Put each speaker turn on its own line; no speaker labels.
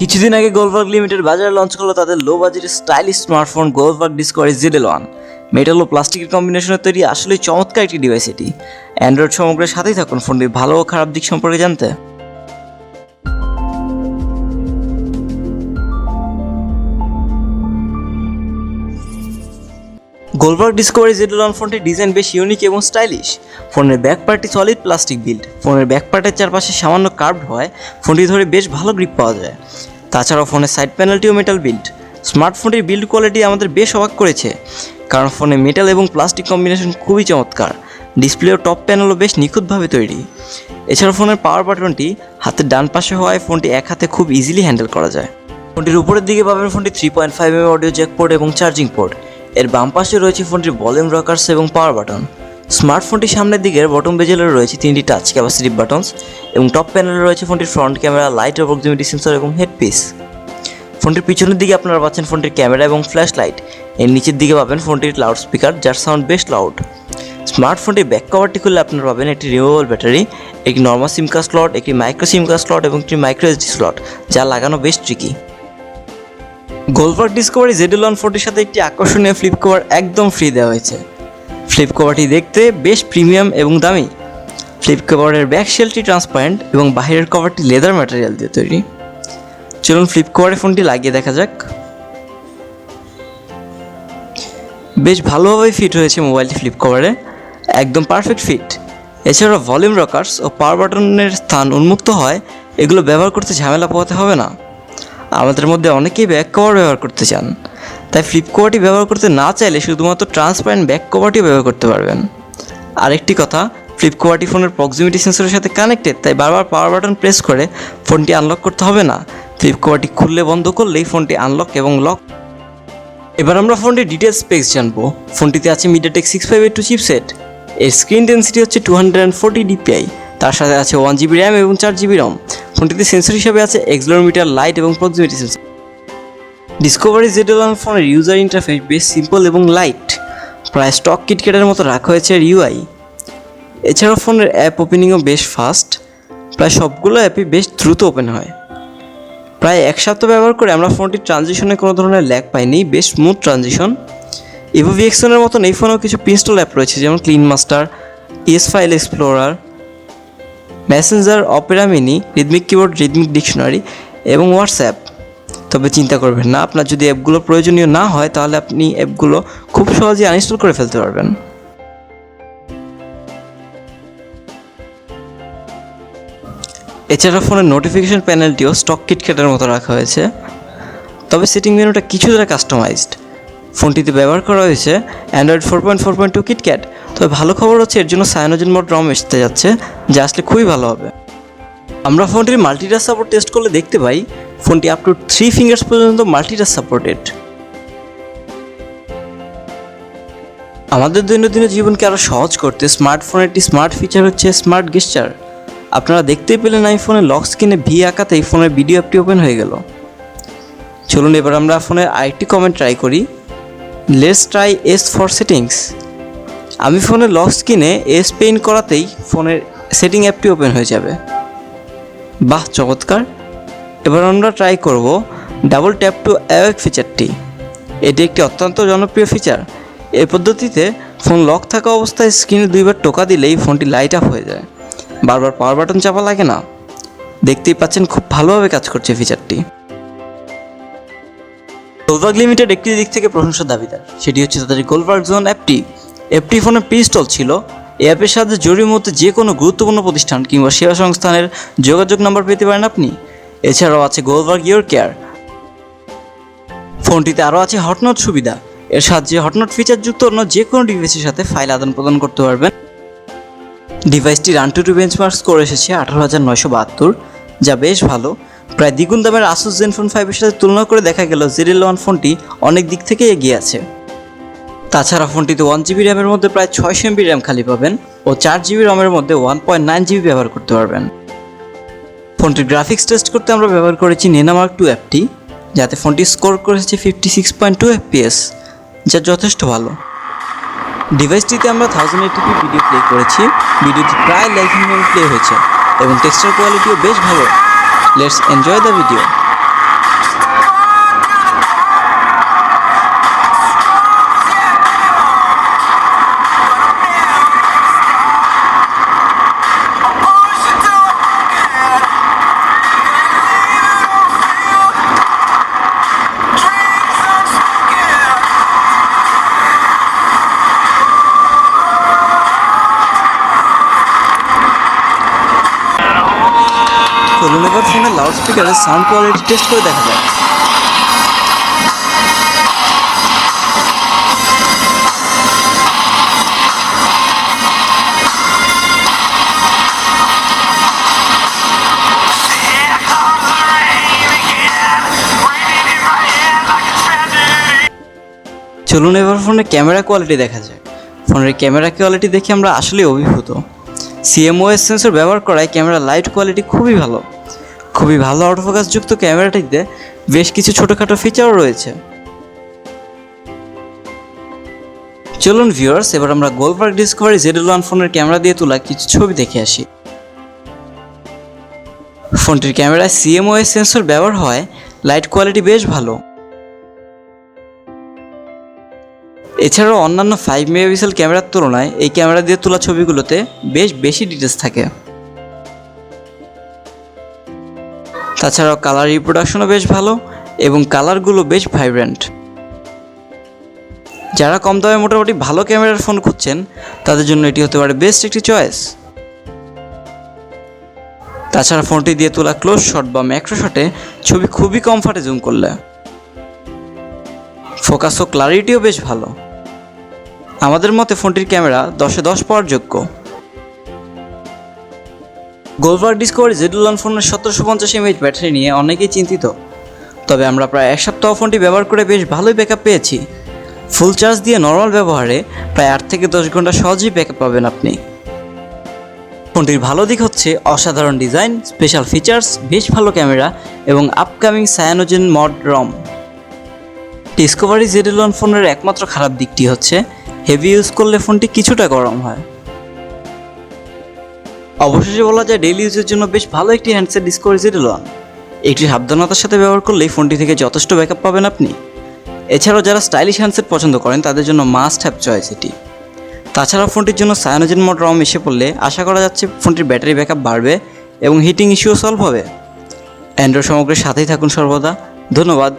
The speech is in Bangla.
কিছুদিন আগে গোলবার্গ লিমিটেড বাজারে লঞ্চ করল তাদের লো বাজেটের stylish smartphone Golbarg Discovery Zedel one metal ও প্লাস্টিকের কম্বিনেশনের তৈরি আসলে চমৎকার একটি ডিভাইস এটি। অ্যান্ড্রয়েড সমগ্রের সাথেই থাকুন ফোনটির ভালো ও খারাপ দিক সম্পর্কে জানতে। গোলবার্গ ডিসকভারি জেডেল ওয়ান ফোনটির ডিজাইন বেশ ইউনিক এবং স্টাইলিশ ফোনের ব্যাক পার্টটি সলিড প্লাস্টিক বিল্ড ফোনের ব্যাক পার্টের চারপাশে সামান্য কার্ভড হয়, ফোনটি ধরে বেশ ভালো গ্রিপ পাওয়া যায়। তাছাড়াও ফোনের সাইড প্যানেলটিও মেটাল বিল্ড স্মার্টফোনটির বিল্ড কোয়ালিটি আমাদের বেশ অবাক করেছে, কারণ ফোনে মেটাল এবং প্লাস্টিক কম্বিনেশন খুবই চমৎকার। ডিসপ্লে ও টপ প্যানেলও বেশ নিখুঁতভাবে তৈরি। এছাড়া ফোনের পাওয়ার বাটনটি হাতের ডান পাশে হওয়ায় ফোনটি এক হাতে খুব ইজিলি হ্যান্ডেল করা যায়। ফোনটির উপরের দিকে পাবেন ফোনটি three point five M audio jack port এবং চার্জিং পোর্ট এর বাম পাশে রয়েছে ফোনটির ভলিউম রকার্স এবং পাওয়ার বাটন। স্মার্টফোনটির সামনের দিকের বটম বেজেলে রয়েছে তিনটি টাচ ক্যাপাসিটিভ বাটনস এবং টপ প্যানেলে রয়েছে ফোনটির ফ্রন্ট ক্যামেরা, লাইট ও প্রক্সিমিটি সেন্সর এবং হেডপিস। ফোনটির পিছনের দিকে আপনারা পাচ্ছেন ফোনটির ক্যামেরা এবং ফ্ল্যাশ লাইট। এর নিচের দিকে পাবেন ফোনটির লাউড স্পিকার, যার সাউন্ড বেশ লাউড। স্মার্টফোনটির ব্যাক কভারটি খুললে আপনারা পাবেন একটি রিমুভেবল ব্যাটারি, একটি নর্মাল সিম কার্ড স্লট, একটি মাইক্রো সিম কার্ড স্লট এবং একটি মাইক্রো এসডি স্লট, যা লাগানো বেশ tricky Golbarg Discovery Zedel one ফোরটির সাথে একটি আকর্ষণীয় ফ্লিপ কভার একদম ফ্রি দেওয়া হয়েছে। ফ্লিপ কভারটি দেখতে বেশ প্রিমিয়াম এবং দামি। ফ্লিপ কভারের ব্যাক শেলটি ট্রান্সপারেন্ট এবং বাইরের কভারটি লেদার ম্যাটেরিয়াল দিয়ে তৈরি। চলুন ফ্লিপ কভারে ফোনটি লাগিয়ে দেখা যাক। বেশ ভালোভাবেই ফিট হয়েছে মোবাইলটি ফ্লিপ কভারে একদম পারফেক্ট ফিট এছাড়া ভলিউম রকার্স ও পাওয়ার বাটনের স্থান উন্মুক্ত হয়। এগুলো ব্যবহার করতে ঝামেলা পোহাতে হবে না। আমাদের মধ্যে অনেকেই ব্যাক কভার ব্যবহার করতে চান। তাই ফ্লিপ কভারটি ব্যবহার করতে না চাইলে শুধুমাত্র ট্রান্সপারেন্ট ব্যাক কভারটি ব্যবহার করতে পারবেন। আরেকটি কথা ফ্লিপ কভারটি ফোনের প্রক্সিমিটি সেন্সরের সাথে কানেক্টেড তাই বারবার পাওয়ার বাটন প্রেস করে ফোনটি আনলক করতে হবে না। ফ্লিপ কভারটি খুললে বন্ধ করলেই ফোনটি আনলক এবং লক এবার আমরা ফোনটির ডিটেলস স্পেক্স জানব। ফোনটিতে আছে MediaTek six five eight two chipset এর স্ক্রিন ডেন্সিটি হচ্ছে two hundred and forty DPI তার সাথে আছে ওয়ান জিবি র্যাম এবং চার জিবি রম ফোনটিতে সেন্সর হিসেবে আছে এক্সলোমিটার লাইট এবং proximity sensor Discovery Z one ফোনের ইউজার ইন্টারফেস বেশ সিম্পল এবং লাইট প্রায় স্টক কিটকেটের মতো রাখা হয়েছে ইউআই এছাড়াও ফোনের অ্যাপ ওপেনিংও বেশ ফাস্ট প্রায় সবগুলো অ্যাপই বেশ দ্রুত ওপেন হয়। প্রায় এক সপ্তাহ ব্যবহার করে আমরা ফোনটির ট্রানজিশনে কোনো ধরনের ল্যাগ পাইনি, বেশ স্মুথ ট্রানজিশন ইভো ভিএক্সনের মতন এই ফোনেও কিছু পিনস্টল অ্যাপ রয়েছে, যেমন clean master ES file explorer messenger Opera mini Ridmik keyboard Ridmik dictionary এবং হোয়াটসঅ্যাপ তবে চিন্তা করবেন না, আপনার যদি অ্যাপগুলো প্রয়োজনীয় না হয়, তাহলে আপনি অ্যাপগুলো খুব সহজে আনইনস্টল করে ফেলতে পারবেন। এছাড়া ফোনের নোটিফিকেশন প্যানেলটিও স্টক কিটক্যাটের মতো রাখা হয়েছে। তবে সেটিং মেনুটা কিছুটা কাস্টমাইজড ফোনটিতে ব্যবহার করা হয়েছে Android four point four point two KitKat তবে ভালো খবর হচ্ছে এর জন্য সায়ানোজেন মোড রম আসতে যাচ্ছে, যা আসলে খুবই ভালো হবে। আমরা ফোনটির মাল্টিটাচ সাপোর্ট টেস্ট করলে দেখতে পাই, ফোনটি আপ টু থ্রি ফিঙ্গার্স পর্যন্ত মাল্টিটাচ সাপোর্টেড আমাদের দৈনন্দিন জীবনকে আরও সহজ করতে স্মার্টফোনের একটি স্মার্ট ফিচার হচ্ছে স্মার্ট গেস্টার আপনারা দেখতেই পেলেন আইফোনের লক স্ক্রিনে ভি আঁকাতেই ফোনের ভিডিও অ্যাপটি ওপেন হয়ে গেল। চলুন এবার আমরা ফোনের আরেকটি কমেন্ট ট্রাই করি। Let's try S for settings আমি ফোনের লক স্ক্রিনে এস পেইন করাতেই ফোনের সেটিং অ্যাপটি ওপেন হয়ে যাবে। বাহ, চমৎকার। এবার আমরা ট্রাই করব ডাবল ট্যাপ টু অ্যাওয়েক ফিচারটি এটি একটি অত্যন্ত জনপ্রিয় ফিচার এই পদ্ধতিতে ফোন লক থাকা অবস্থায় স্ক্রিনে দুইবার টোকা দিলেই ফোনটি লাইট আপ হয়ে যায়। বারবার পাওয়ার বাটন চাপা লাগে না। দেখতেই পাচ্ছেন খুব ভালোভাবে কাজ করছে ফিচারটি গোলবার্গ লিমিটেড একটি দিক থেকে প্রশংসা দাবিদার। সেটি হচ্ছে তাদের গোলবার্গ জোন অ্যাপটি অ্যাপটি ফোনে প্রি স্টল ছিল। এই অ্যাপের সাথে জরুরি মুহূর্তে যে কোনো গুরুত্বপূর্ণ প্রতিষ্ঠান কিংবা সেবা সংস্থানের যোগাযোগ নাম্বার পেতে পারেন আপনি। এছাড়াও আছে গোলবার্গ ইয়োর কেয়ার ফোনটিতে আরও আছে হটনট সুবিধা। এর সাহায্যে হটনট ফিচার যুক্ত অন্য যে কোনো ডিভাইসের সাথে ফাইল আদান প্রদান করতে পারবেন। ডিভাইসটি run to to bench benchmark score এসেছে আঠারো হাজার নয়শো বাহাত্তর, যা বেশ ভালো। প্রায় দ্বিগুণ দামের আসুস জেনফোন ফাইভের সাথে তুলনা করে দেখা গেল জেরিল ওয়ান ফোনটি অনেক দিক থেকে এগিয়ে আছে। তাছাড়া ফোনটিতে ওয়ান জিবি র্যামের মধ্যে প্রায় ছয়শো এমবি র্যাম খালি পাবেন ও চার জিবি রমের মধ্যে ওয়ান পয়েন্ট নাইন জিবি ব্যবহার করতে পারবেন। ফোনটির গ্রাফিক্স টেস্ট করতে আমরা ব্যবহার করেছি নেনামার্ক টু অ্যাপটি যাতে ফোনটি স্কোর করেছে fifty six point two FPS যা যথেষ্ট ভালো। ডিভাইসটিতে আমরা থাউজেন্ড এইটিপি ভিডিও প্লে করেছি। ভিডিওটি প্রায় লাইফিংভাবে প্লে হয়েছে এবং টেক্সচার কোয়ালিটিও বেশ ভালো। Let's enjoy the video loud স্পিকারের সাউন্ড কোয়ালিটি টেস্ট করে দেখা যায় চলুন এবার ফোনের ক্যামেরা কোয়ালিটি দেখা যায় ফোনের ক্যামেরা কোয়ালিটি দেখে আমরা আসলে অভিভূত। সিএমওএস সেন্সর ব্যবহার করায় ক্যামেরা লাইট কোয়ালিটি খুবই ভালো। খুবই ভালো অটোফোকাস যুক্ত ক্যামেরাটিতে বেশ কিছু ছোটোখাটো ফিচারও রয়েছে। চলুন ভিউয়ার্স এবার আমরা গোলবার্গ ডিসকভারি জেড ওয়ান ফোনের ক্যামেরা দিয়ে তোলা কিছু ছবি দেখে আসি। ফোনটির ক্যামেরায় সিএমওএস সেন্সর ব্যবহার হয় লাইট কোয়ালিটি বেশ ভালো। এছাড়াও অন্যান্য ফাইভ মেগাপিক্সেল ক্যামেরার তুলনায় এই ক্যামেরা দিয়ে তোলা ছবিগুলোতে বেশ বেশি ডিটেলস থাকে। তাছাড়াও কালার রিপ্রোডাকশনও বেশ ভালো এবং কালারগুলো বেশ ভাইব্রেন্ট যারা কম দামে মোটামুটি ভালো ক্যামেরার ফোন খুঁজছেন, তাদের জন্য এটি হতে পারে বেস্ট একটি চয়েস তাছাড়া ফোনটি দিয়ে তোলা ক্লোজ শট বা ম্যাক্রো শটে ছবি খুবই কমফর্টে জুম করলে। ফোকাস ও ক্লারিটিও বেশ ভালো। আমাদের মতে ফোনটির ক্যামেরা দশে দশ পাওয়ার যোগ্য। গোলবার ডিসকভারি জেডুলান ফোনের সতেরোশো পঞ্চাশ এমএইচ ব্যাটারি নিয়ে অনেকেই চিন্তিত। তবে আমরা প্রায় এক সপ্তাহ ফোনটি ব্যবহার করে বেশ ভালোই ব্যাকআপ পেয়েছি। ফুল চার্জ দিয়ে নর্মাল ব্যবহারে প্রায় আট থেকে দশ ঘণ্টা সহজেই ব্যাকআপ পাবেন আপনি। ফোনটির ভালো দিক হচ্ছে অসাধারণ ডিজাইন স্পেশাল ফিচার্স বেশ ভালো ক্যামেরা এবং upcoming Cyanogen mod ROM Discovery Z one ফোনের একমাত্র খারাপ দিকটি হচ্ছে হেভি ইউজ করলে ফোনটি কিছুটা গরম হয়। অবশেষে বলা যায় ডেইলি ইউজের জন্য বেশ ভালো একটি হ্যান্ডসেট ডিসকভারি জেডেলন একটি সাবধানতার সাথে ব্যবহার করলেই ফোনটি থেকে যথেষ্ট ব্যাকআপ পাবেন আপনি। এছাড়াও যারা স্টাইলিশ হ্যান্ডসেট পছন্দ করেন, তাদের জন্য মাস্ট হ্যাভ চয়েস এটি। তাছাড়া ফোনটির জন্য সায়ানোজেন মোড রম এসে পড়লে আশা করা যাচ্ছে ফোনটির ব্যাটারি ব্যাকআপ বাড়বে এবং হিটিং ইস্যুও সলভ হবে। অ্যান্ড্রয়েড সামগ্রীর সাথেই থাকুন সর্বদা। ধন্যবাদ।